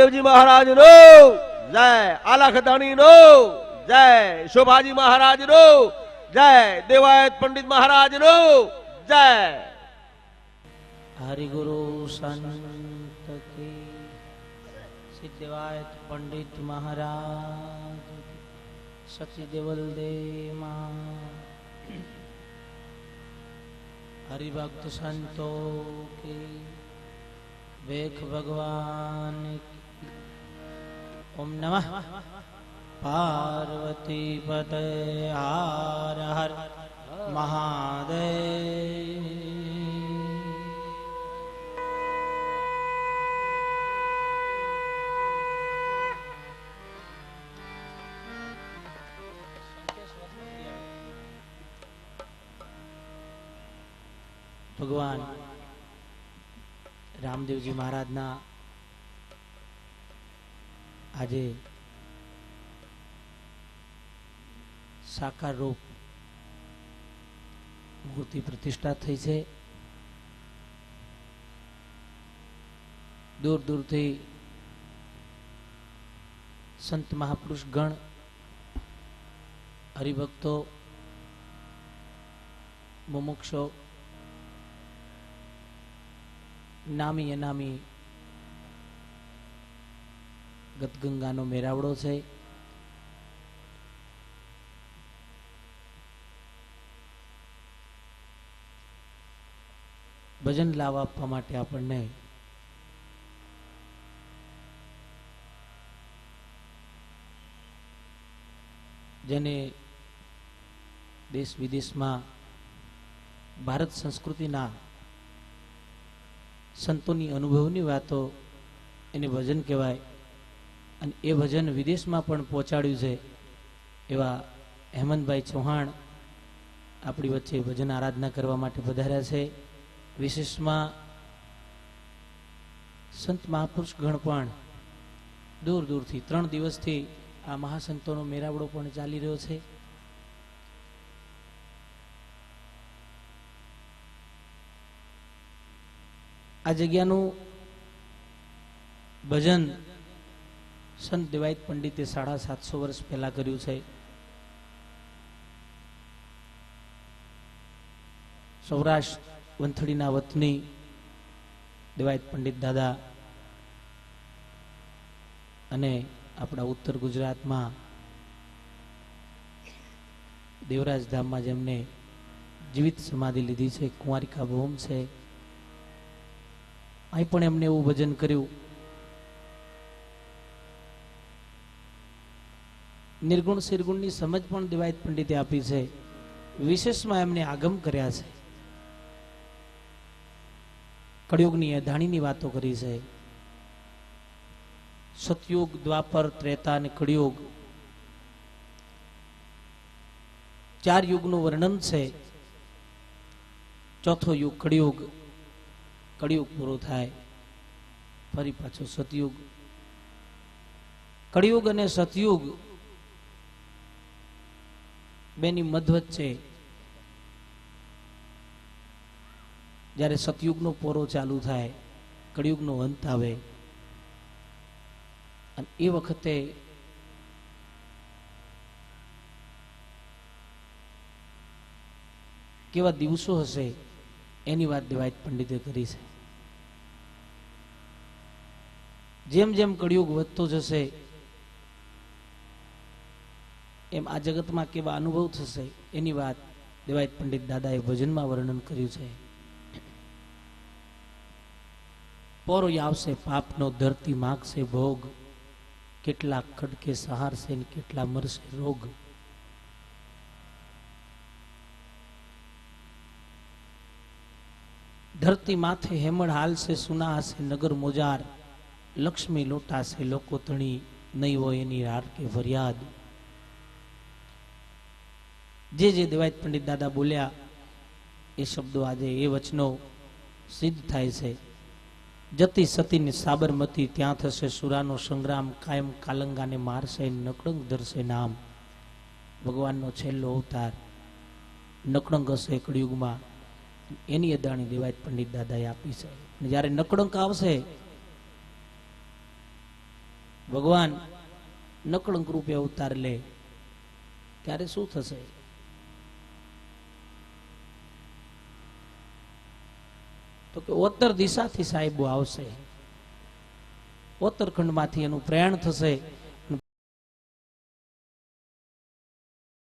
રામદેવજી મહારાજ નો જય આલા ખતાણી નો જય શોભાજી મહારાજ નો જય દેવાયત પંડિત મહારાજ નો જય. હરિગુરુ સંત કી સિદ્ધવાયત પંડિત મહારાજ સચી દેવલ દે હરિભક્ત સંતો કે, વેખ ભગવાન. ઓમ નમઃ. પાર્વતી પતે હાર હર મહાદેવ. ભગવાન રામદેવજી મહારાજના આજે સાકાર રૂપ મૂર્તિ પ્રતિષ્ઠા થઈ છે. દૂર દૂરથી સંત મહાપુરુષ ગણ, હરિભક્તો, મુમુક્ષો, નામી અનામી ગતગંગાનો મેરાવડો છે. ભજન લાભ આપવા માટે આપણને જેને દેશ વિદેશમાં ભારત સંસ્કૃતિના સંતોની અનુભવની વાતો એને ભજન કહેવાય. અને એ ભજન વિદેશમાં પણ પહોંચાડ્યું છે એવા હેમંતભાઈ ચૌહાણ આપણી વચ્ચે ભજન આરાધના કરવા માટે પધાર્યા છે. વિશેષમાં સંત મહાપુરુષ ગણ પણ દૂર દૂરથી ત્રણ દિવસથી આ મહાસંતોનો મેળાવડો પણ ચાલી રહ્યો છે. આ જગ્યાનું ભજન સંત દેવાયત પંડિતે સાડા સાતસો વર્ષ પહેલા કર્યું છે. સૌરાષ્ટ્ર વંથળીના વતની દિવાયત પંડિત દાદા અને આપણા ઉત્તર ગુજરાતમાં દેવરાજ ધામમાં જેમને જીવિત સમાધિ લીધી છે, કુંવારિકા ભૂમ છે, અહીં પણ એમને એવું ભજન કર્યું. નિર્ગુણ શિરગુણની સમજ પણ દિવાયત પંડિતે આપી છે. વિશેષમાં એમને આગમ કર્યા છે. કળિયુગની અધાણીની વાતો કરી છે. સતયુગ, દ્વાપર, ત્રેતા અને કળયુગ ચાર યુગનું વર્ણન છે. ચોથો યુગ કળિયુગ કળિયુગ પૂરો થાય. ફરી પાછો સતયુગ. કળિયુગ અને સતયુગ બેની મધવચ્ચે જ્યારે સતયુગનો પોરો ચાલુ થાય, કળિયુગનો અંત આવે, અને એ વખતે કેવા દિવસો હશે, એની વાત દેવાયત પંડિતે કરી છે. જેમ જેમ કળિયુગ વધતો જશે એમ આ જગતમાં કેવા અનુભવ થશે, એની વાત દેવાયત પંડિત દાદાએ ભજનમાં વર્ણન કર્યું છે. પોરો આવશે, પાપનો ધરતી માગશે ભોગ. કેટલા ખડકે સહારશે કેટલા મરશે રોગ. ધરતી માથે હેમળ હાલશે, સુના હશે, નગર મોજાર. લક્ષ્મી લોટાશે, લોકો તણી. નહીં હોય એની હાર કે ફરિયાદ. જે જે દેવાયત પંડિત દાદા બોલ્યા, એ શબ્દો આજે, એ વચનો સિદ્ધ થાય છે. જતી સતીની સાબરમતી ત્યાં થશે, સુરાનો સંગ્રામ કાયમ કાલંગાને મારશે, નકળંગ ધરશે નામ. ભગવાનનો છેલ્લો અવતાર નકળંગ હશે કળિયુગમાં. એની અદાણી દેવાયત પંડિત દાદાએ આપી છે. જ્યારે નકળંક આવશે, ભગવાન નકળંક રૂપે અવતાર લે, ત્યારે શું થશે? તો કે ઉત્તર દિશાથી સાહેબો આવશે. ઉત્તરખંડમાંથી એનું પ્રયાણ થશે.